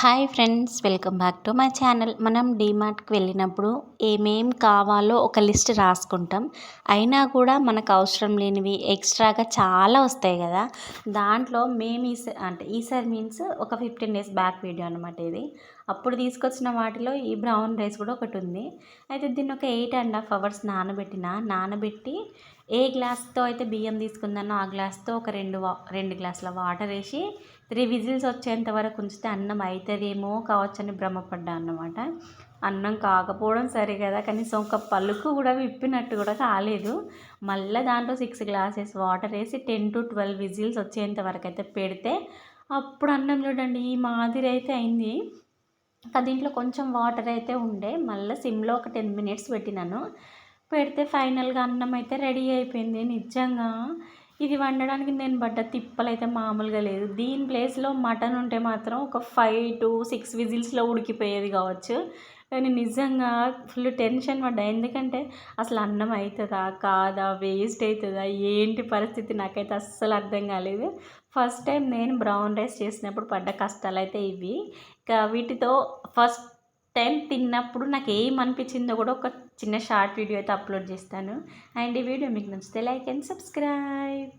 Hi friends welcome back to my channel. మనం డీమార్ట్కి వెళ్ళినప్పుడు ఏమేం కావాలో ఒక లిస్ట్ రాసుకుంటాం. అయినా కూడా మనకు అవసరం లేనివి ఎక్స్ట్రాగా చాలా వస్తాయి కదా. దాంట్లో మేము ఈ అంటే ఈసారి మీన్స్ ఒక ఫిఫ్టీన్ డేస్ బ్యాక్ వీడియో అనమాట ఇది. అప్పుడు తీసుకొచ్చిన వాటిలో ఈ బ్రౌన్ రైస్ కూడా ఒకటి ఉంది. అయితే దీన్ని ఒక ఎయిట్ అండ్ హాఫ్ అవర్స్ నానబెట్టిన నానబెట్టి ఏ గ్లాస్తో అయితే బియ్యం తీసుకుందానో ఆ గ్లాస్తో ఒక రెండు వా రెండు గ్లాసుల వాటర్ వేసి త్రీ విజిల్స్ వచ్చేంత వరకు ఉంచితే అన్నం అవుతుందేమో కావచ్చని భ్రమపడ్డా అన్నమాట. అన్నం కాకపోవడం సరే కదా కనీసం ఒక పలుకు కూడా విప్పినట్టు కూడా కాలేదు. మళ్ళీ దాంట్లో సిక్స్ గ్లాసెస్ వాటర్ వేసి టెన్ టు ట్వెల్వ్ విజిల్స్ వచ్చేంత వరకు అయితే పెడితే అప్పుడు అన్నం చూడండి ఈ మాదిరి అయితే అయింది. దీంట్లో కొంచెం వాటర్ అయితే ఉండే మళ్ళీ సిమ్లో ఒక టెన్ మినిట్స్ పెట్టినాను. పెడితే ఫైనల్గా అన్నం అయితే రెడీ అయిపోయింది నిజంగా. ఇది వండడానికి నేను పడ్డ తిప్పలు అయితే మామూలుగా లేదు. దీని ప్లేస్లో మటన్ ఉంటే మాత్రం ఒక ఫైవ్ టు సిక్స్ విజిల్స్లో ఉడికిపోయేది కావచ్చు. కానీ నిజంగా ఫుల్ టెన్షన్ పడ్డా. ఎందుకంటే అసలు అన్నం అవుతుందా కాదా వేస్ట్ అవుతుందా ఏంటి పరిస్థితి నాకైతే అస్సలు అర్థం కాలేదు. ఫస్ట్ టైం నేను బ్రౌన్ రైస్ చేసినప్పుడు పడ్డ కష్టాలు అయితే ఇవి. ఇంకా వీటితో ఫస్ట్ టైం తిన్నప్పుడు నాకు ఏమనిపించిందో కూడా ఒక చిన్న షార్ట్ వీడియో అయితే అప్లోడ్ చేస్తాను. అండ్ ఈ వీడియో మీకు నచ్చితే లైక్ అండ్ సబ్స్క్రైబ్.